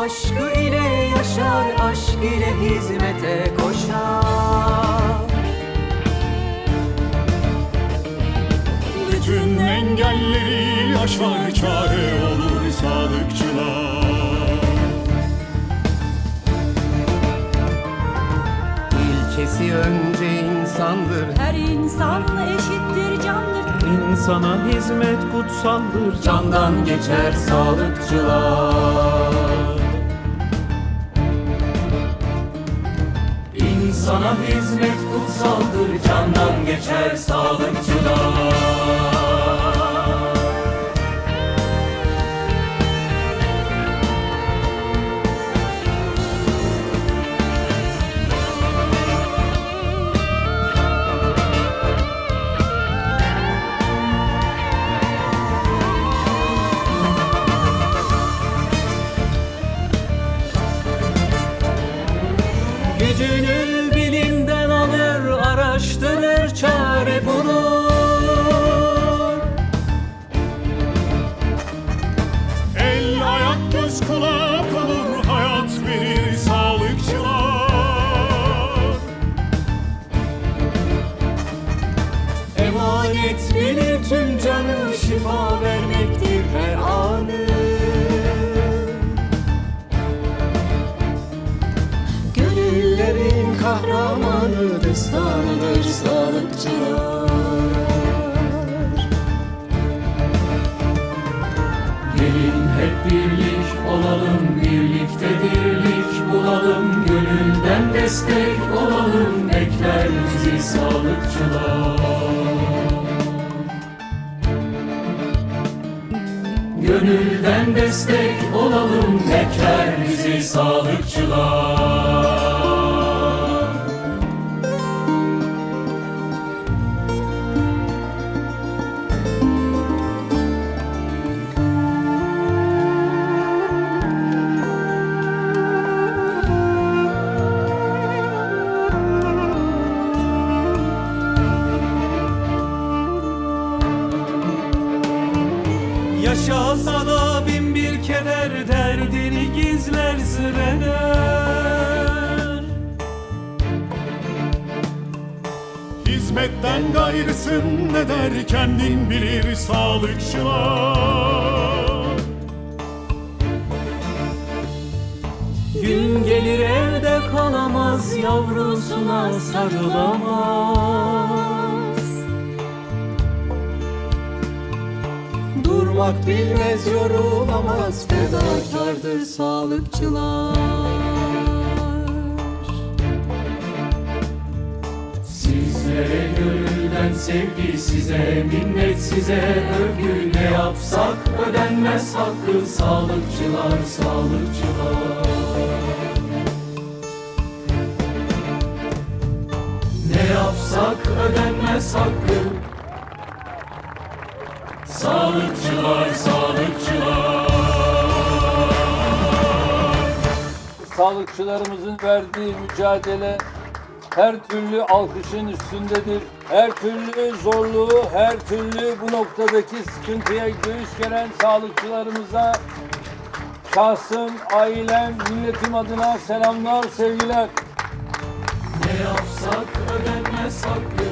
aşkı ile yaşar aşk ile hizmete koşar. Bütün engelleri aşar çare olur sadıkçılar. İlkesi önce insandır. Her insan eşittir candır. İnsana hizmet kutsaldır. Candan geçer sağlıkçılar hizmet kutsaldır Candan geçer sağlıkçılar. Gücünü Bilir tüm canı, şifa vermektir her anı. Gönüllerin kahramanı, destanıdır sağlıkçılar. Gelin hep birlik olalım, birlikte dirlik bulalım, gönülden destek olalım, bekler bizi sağlıkçılar. Gönülden destek olalım, bekler bizi sağlıkçılar. Derdini gizler sıreder Hizmetten gayrısın ne der kendin bilir sağlıkçılar Gün gelir evde kalamaz, yavrusuna sarılamaz. Durmak bilmez, yorulamaz, fedakardır sağlıkçılar. Sizlere gönülden sevgi, size minnet, size övgü Ne yapsak ödenmez hakkı. Sağlıkçılar, sağlıkçılar. Ne yapsak ödenmez hakkı Sağlıkçılar, sağlıkçılar sağlıkçılarımızın verdiği mücadele her türlü alkışın üstündedir. Her türlü zorluğu, her türlü bu noktadaki sıkıntıya göğüs geren sağlıkçılarımıza şahsım, ailem, milletim adına selamlar, sevgiler. Ne yapsak ödenmez hakkı